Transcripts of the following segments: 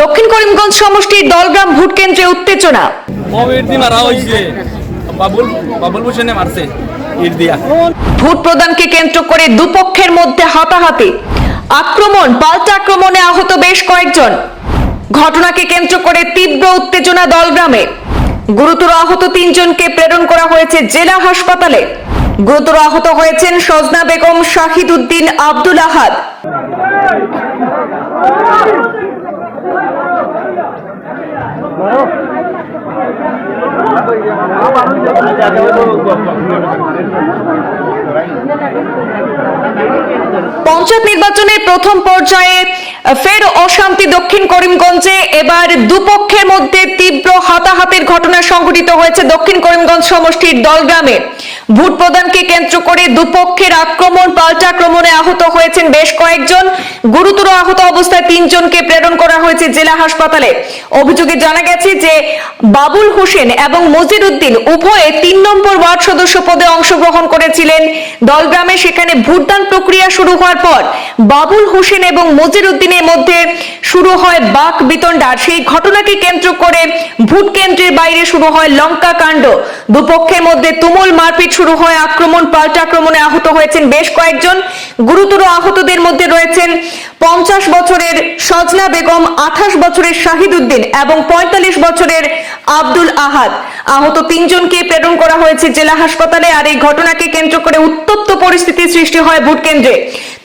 দক্ষিণ করিমগঞ্জ সমষ্টির দলগ্রাম ভোট কেন্দ্রে উত্তেজনা। ভোট প্রদানকে কেন্দ্র করে দুপক্ষের মধ্যে হাতাহাতি। আক্রমণ পাল্টা আক্রমণে আহত বেশ কয়েকজন। ঘটনাকে কেন্দ্র করে তীব্র উত্তেজনা দলগ্রামে। গুরুতর আহত তিনজনকে প্রেরণ করা হয়েছে জেলা হাসপাতালে। গুরুতর আহত হয়েছেন সজনা বেগম শাহিদ উদ্দিন আব্দুল আহাদ। পঞ্চায়েত নির্বাচনের প্রথম পর্যায়ে ফের অশান্তি দক্ষিণ করিমগঞ্জে। এবার দুপক্ষের মধ্যে তীব্র হাতাহাতির ঘটনা সংঘটিত হয়েছে দক্ষিণ করিমগঞ্জ সমষ্টির দলগ্রামে। ভোট প্রদানকে কেন্দ্র করে দুপক্ষের আক্রমণ পাল্টা আক্রমণে আহত হয়েছেন বেশ কয়েকজন। গুরুতর আহত অবস্থায় তিনজনকে প্রেরণ করা হয়েছে জেলা হাসপাতালে। অভিযোগে জানা গেছে যে বাবুল হোসেন এবং মজির উদ্দিন উভয়ে তিন নম্বর ওয়ার্ড সদস্য পদে অংশগ্রহণ করেছিলেন। দলগ্রামে সেখানে ভোটদান প্রক্রিয়া শুরু হওয়ার পর বাবুল হোসেন এবং মজির উদ্দিনের মধ্যে শুরু হয় বাক বিতণ্ডার সেই ঘটনাকে কেন্দ্র করে ভোট কেন্দ্রের বাইরে শুরু হয় লঙ্কা কাণ্ড দুপক্ষের মধ্যে তুমুল মারপিট শুরু হয়, আক্রমণ, পাল্টা আক্রমণে আহত হয়েছেন বেশ কয়েকজন। গুরুতর আহতদের মধ্যে রয়েছেন পঞ্চাশ বছরের সজনা বেগম, আঠাশ বছরের শাহিদ উদ্দিন এবং পঁয়তাল্লিশ বছরের আব্দুল আহাদ। আহত তিনজনকে প্রেরণ করা হয়েছে জেলা হাসপাতালে আর এই ঘটনাকে কেন্দ্র করে উত্তপ্ত পরিস্থিতির সৃষ্টি হয় ভোট কেন্দ্রে।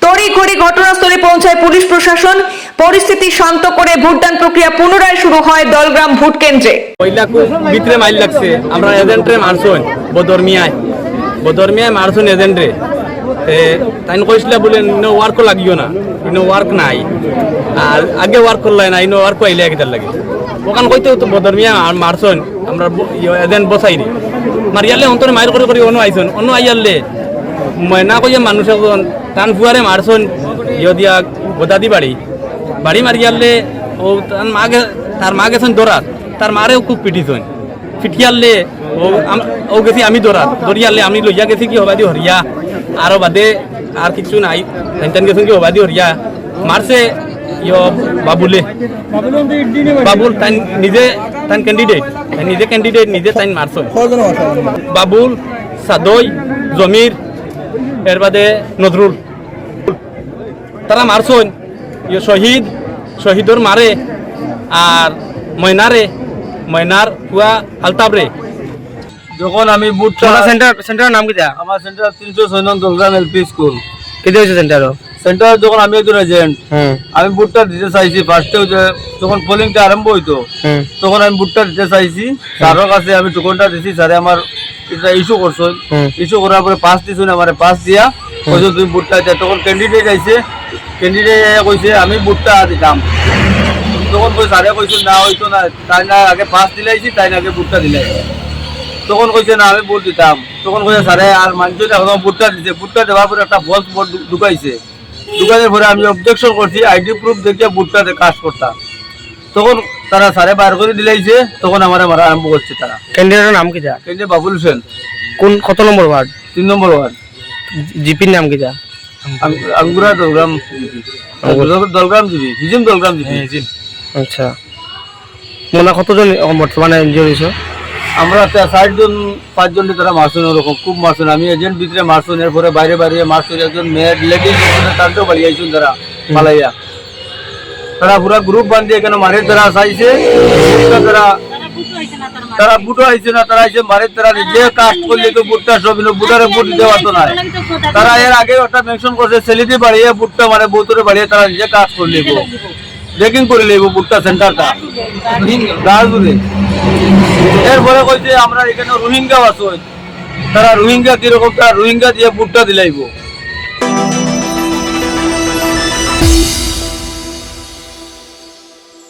তড়িঘড়ি ঘটনাস্থলে পৌঁছায় পুলিশ প্রশাসন। পরিস্থিতি শান্ত করে ভোটদান প্রক্রিয়া পুনরায় শুরু হয় দলগ্রাম ভোট কেন্দ্রে। ভিতরে মাইল লাগছে। আমরা এজেন্টরে মারছুন বদরমিয়ায়। বদরমিয়ায় মারছুন এজেন্টরে তাই কইছিল বলে, ইনো ওয়ার্ক লাগিও না, ইনো ওয়ার্ক নাই। আর আগে ওয়ার্ক করলে না, ইনো ওয়ার্ক আইলে একদার লাগে। ওখান কইতে, তো বদরমিয়া মারছুন, আমরা এজেন্ট বসাই দি মারিয়ালে অন্তরে মাইল করে করে অন্য আইছুন অন্য আইয়ালে ময়না কইয়া মানুষ এখন টান ফুয়ারে মারছুন, ইয় দিয়া গোদাদি বাড়ি। বাড়ি মারিয়ালে ও তার মা গে তার মা গেছেন দৌড়াত তার মারেও খুব পিটিছেন। পিটিয়ালে ও গেছি আমি দৌড়াত দৌড়িয়ালে আমি লইয়া গেছি কি হবাদি হরিয়া আরও বাদে আর কিছু নাই। টেনশন গেছেন কি হবাদি হরিয়া মারছে ইয় বাবুলে। বাবুল তাই নিজে তাই ক্যান্ডিডেট নিজে ক্যান্ডিডেট নিজে তাই মারছে বাবুল? সাদই জমির এর বাদে নজরুল তারা মারছন ইয়ে শহীদ শহীদর মারে আর ময়নারে ময়নার পুয়া আলতাবরে যখন আমি তোমার সেন্টার সেন্টারের নাম কিটা আমার সেন্টার তিনশো ছয় নং দলগ্রাম এলপি স্কুল। কেটে হয়েছে সেন্টারও সেন্টার যখন আমি একজন এজেন্ট আমি বুটটা দিতে চাইছি ফার্স্টে যখন পোলিংটা আরম্ভ হইতো তখন আমি বুটটা দিতে চাইছি। স্যারের কাছে আমি টোকনটা দিছি স্যারে আমার এটা ইস্যু করছ। ইস্যু করার পরে পাস দিছো না আমার পাস দিয়া কইছো তুমি বুটটা তখন ক্যান্ডিডেট আইছে ক্যান্ডিডেট কইছে আমি বুটটা দিতাম তখন কই স্যারে কইছো না হইতো না। তাই না আগে পাস দিলাইছি তাই না আগে বুটটা দিলাই তখন কইছে না আমি ভোট দিতাম। তখন কইছে স্যারে আর মানুষ এখন ভোটটা দিছে ভোটটা দেওয়ার পরে একটা ফলস ভোট ঢুকাইছে। ঢুকানোর পরে আমি অবজেকশন করছি আইডি প্রুফ দেখিয়ে ভোটটা কাজ করতাম। তখন তারা স্যারে বার করে দিলাইছে তখন আমার মারা আরম্ভ করছে তারা। ক্যান্ডিডেটের নাম কিটা কিন্তু বাবুল হোসেন। কোন কত নম্বর ওয়ার্ড? তিন নম্বর ওয়ার্ড। জিপির নাম কিটা আং- আঙ্গুরা দলগ্রাম জিপি। দলগ্রাম জিবি হিজিম দলগ্রাম জিপি। আচ্ছা। মনে কতজন বর্তমানে এনজিও হয়েছে আমরা ষাট জন পাঁচজন তারা মারছেন ওরকম খুব মারছেন আমি এজেন্ট ভিতরে মারছেন এরপরে বাইরে বাইরে মারছেন একজন মেয়ের লেডিস তাদেরও বাড়ি তারা পালাইয়া। তারা পুরা গ্রুপ বান্ধি এখানে মারে তারা চাইছে তারা তারা বুটো আইছে না তারা আইছে মারে তারা যে কাস্ট করলে তো বুটটা সব বুটারে বুট দিতে পারতো না তারা এর আগে একটা মেনশন করছে সেলিটি বাড়িয়ে বুটটা মানে বৌতরে বাড়িয়ে তারা নিজে কাজ করে লিব চেকিং করে লিব বুটটা সেন্টারটা। রাজুরে এরপরে কইছে আমরা এখানে রোহিঙ্গা বাস তারা রোহিঙ্গা কীরকম তারা রোহিঙ্গা দিয়ে বুটটা দিলাইব।